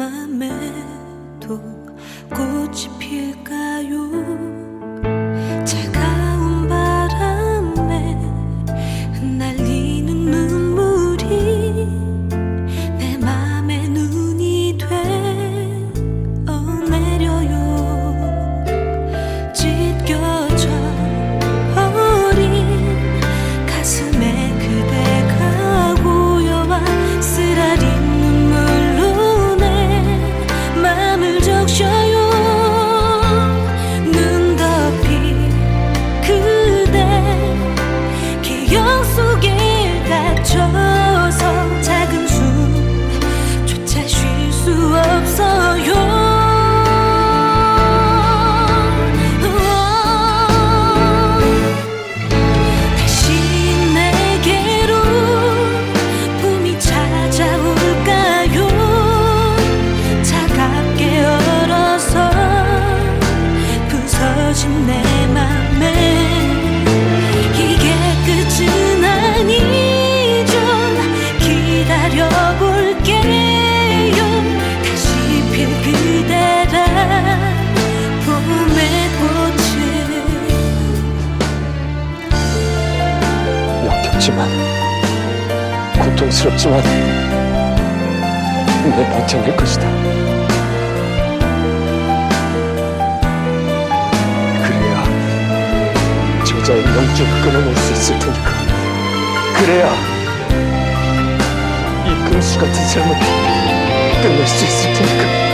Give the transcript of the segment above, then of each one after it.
맘에도 꽃이 필까요? try 걱정스럽지만 내 버텨낼 것이다. 그래야 저자의 영적을 끊어놓을 수 있을 테니까. 그래야 이 금수 같은 삶을 끝낼 수 있을 테니까.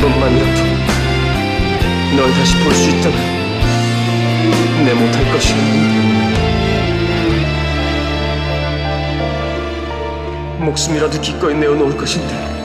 번만이라도 널 다시 볼 수 있다면 내 못할 것이었는데 목숨이라도 기꺼이 내어놓을 것인데